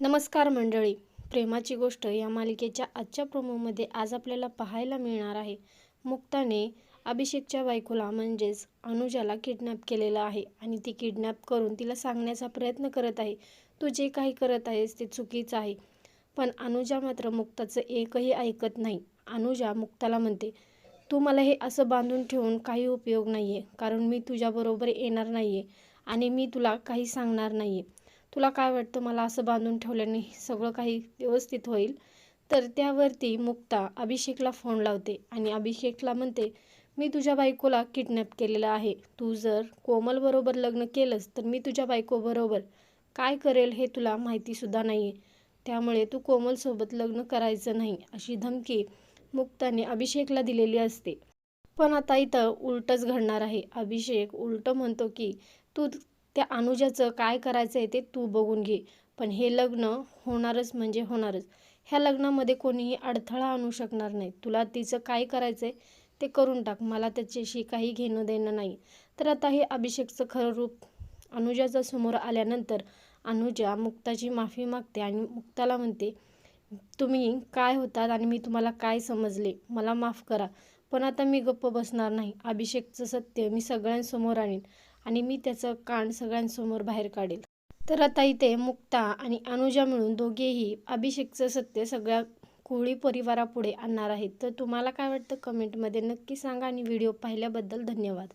नमस्कार मंडळी. प्रेमाची गोष्ट या मालिकेच्या आजच्या प्रोमोमध्ये आज आपल्याला पाहायला मिळणार आहे. मुक्ताने अभिषेकच्या बायकोला म्हणजेच अनुजाला किडनॅप केलेलं आहे आणि ती किडनॅप करून तिला सांगण्याचा प्रयत्न करत आहे. तू जे काही करत आहेस ते चुकीचं आहे. पण अनुजा मात्र मुक्ताचं एकही ऐकत नाही. अनुजा मुक्ताला म्हणते तू मला हे असं बांधून ठेवून काही उपयोग नाही आहे कारण मी तुझ्याबरोबर येणार नाही आहे आणि मी तुला काही सांगणार नाही आहे तुला काय वाटतं? मला असं बांधून ठेवल्याने सगळं काही व्यवस्थित होईल. तर त्यावरती मुक्ता अभिषेकला फोन लावते आणि अभिषेकला म्हणते मी तुझ्या बायकोला किडनॅप केलेलं आहे. तू जर कोमलबरोबर लग्न केलंस तर मी तुझ्या बायकोबरोबर काय करेल हे तुला माहितीसुद्धा नाही आहे त्यामुळे तू कोमलसोबत लग्न करायचं नाही अशी धमकी मुक्ताने अभिषेकला दिलेली असते. पण आता इथं उलटंच घडणार आहे. अभिषेक उलटं म्हणतो की तू त्या अनुजाचं काय करायचं आहे ते तू बघून घे. पण हे लग्न होणारच म्हणजे होणारच. ह्या लग्नामध्ये कोणीही अडथळा आणू शकणार नाही. तुला तिचं काय करायचं आहे ते करून टाक. मला त्याच्याशी काही घेणं देणं नाही. तर आता हे अभिषेकचं खरं रूप अनुजाचं समोर आल्यानंतर अनुजा मुक्ताची माफी मागते आणि मुक्ताला म्हणते तुम्ही काय होतात आणि मी तुम्हाला काय समजले? मला माफ करा. पण आता मी गप्प बसणार नाही. अभिषेकचं सत्य मी सगळ्यांसमोर आणीन. आणि मी त्याचं कान सगळ्यांसमोर बाहेर काढेल. तर आता इथे मुक्ता आणि अनुजा मिळून दोघेही अभिषेकचं सत्य सगळ्या कोळी परिवारापुढे आणणार आहेत. तर तुम्हाला काय वाटतं? कमेंटमध्ये नक्की सांगा आणि व्हिडिओ पाहिल्याबद्दल धन्यवाद.